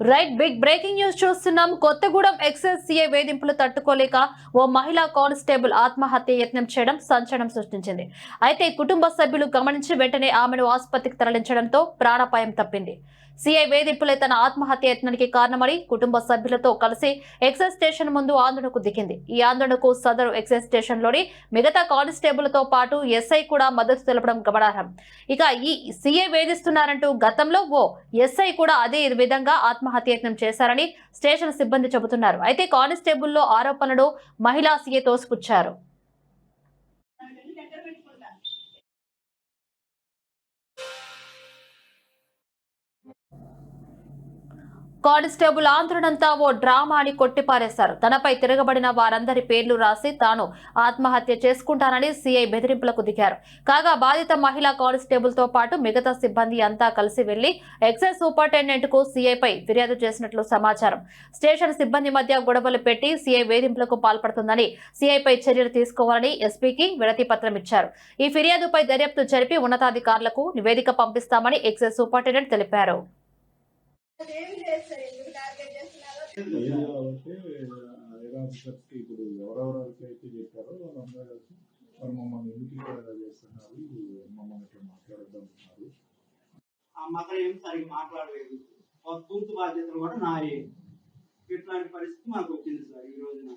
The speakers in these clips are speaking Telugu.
రైట్ బిగ్ బ్రేకింగ్ న్యూస్ చూస్తున్నాం. కొత్తగూడెం ఎక్సైజ్ సీఐ వేధింపులు తట్టుకోలేక ఓ మహిళా కానిస్టేబుల్ ఆత్మహత్య యత్నం చేయడం సంచలనం సృష్టించింది. అయితే కుటుంబ సభ్యులు గమనించి వెంటనే ఆమెను ఆసుపత్రికి తరలించడంతో ప్రాణాపాయం తప్పింది. సీఐ వేధింపులే తన ఆత్మహత్య యత్నానికి కారణమని కుటుంబ సభ్యులతో కలిసి ఎక్సైజ్ స్టేషన్ ముందు ఆందోళనకు దిగింది. ఈ ఆందోళనకు సదరు ఎక్సైజ్ స్టేషన్లోని మిగతా కానిస్టేబుల్తో పాటు ఎస్ఐ కూడా మద్దతు తెలపడం గమనార్హం. ఇక ఈ సీఐ వేధిస్తున్నారంటూ గతంలో ఓ ఎస్ఐ కూడా అదే విధంగా ఆత్మ యత్నం చేశారని స్టేషన్ సిబ్బంది చెబుతున్నారు. అయితే కానిస్టేబుల్లో ఆరోపణలు మహిళా సీఏ తోసిపుచ్చారు. కానిస్టేబుల్ ఆందోళనంతా ఓ డ్రామా అని కొట్టిపారేశారు. తనపై తిరగబడిన వారందరి పేర్లు రాసి తాను ఆత్మహత్య చేసుకుంటానని సీఐ బెదిరింపులకు దిగారు. కాగా బాధిత మహిళా కానిస్టేబుల్తో పాటు మిగతా సిబ్బంది అంతా కలిసి వెళ్ళి ఎక్సైజ్ సూపరింటెండెంట్కు సీఐపై ఫిర్యాదు చేసినట్లు సమాచారం. స్టేషన్ సిబ్బంది మధ్య గొడవలు పెట్టి సీఐ వేధింపులకు పాల్పడుతుందని సీఐపై చర్యలు తీసుకోవాలని ఎస్పీకి వినతి పత్రం ఇచ్చారు. ఈ ఫిర్యాదుపై దర్యాప్తు జరిపి ఉన్నతాధికారులకు నివేదిక పంపిస్తామని ఎక్సైజ్ సూపరింటెండెంట్ తెలిపారు. కాబట్టి ఇప్పుడు ఎవరెవరైతే అయితే చెప్పారో వాళ్ళందరూ కలిసి మరి మమ్మల్ని ఎందుకు ఇక్కడ చేస్తున్నారు? మమ్మల్ని ఇక్కడ మాట్లాడద్దంటున్నారు ఆ మదర్ ఏం సరిగ్గా మాట్లాడలేదు. పూర్తి బాధ్యతలు కూడా నాయే. ఇట్లాంటి పరిస్థితి మాకు వచ్చింది సార్ ఈ రోజున.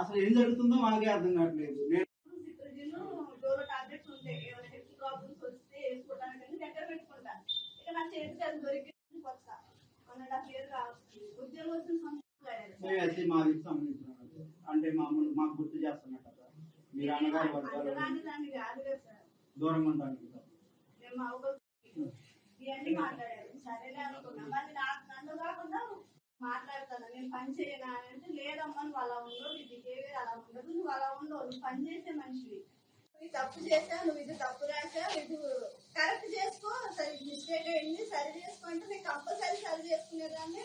అసలు ఏం జరుగుతుందో మాకే అర్థం కావట్లేదు. దూరంగా మాది సంబంధించిన అంటే మామూలు మాకు గుర్తు మాట్లాడారు సరేలే అనుకున్నా మరి నాకు నన్ను కాకుండా మాట్లాడతాను నేను పని చేయనా అంటే లేదమ్మా నువ్వు అలా ఉండవు నీ బిహేవియర్ అలా ఉండదు నువ్వు అలా ఉండవు నువ్వు పని చేసే మనిషివి నువ్వు ఇది తప్పు చేసావు నువ్వు ఇది తప్పు రాసావు ఇది కరెక్ట్ చేసుకో. సరి చేసుకుంటే నేను కంపల్సరీ సరి చేసుకునేదాన్ని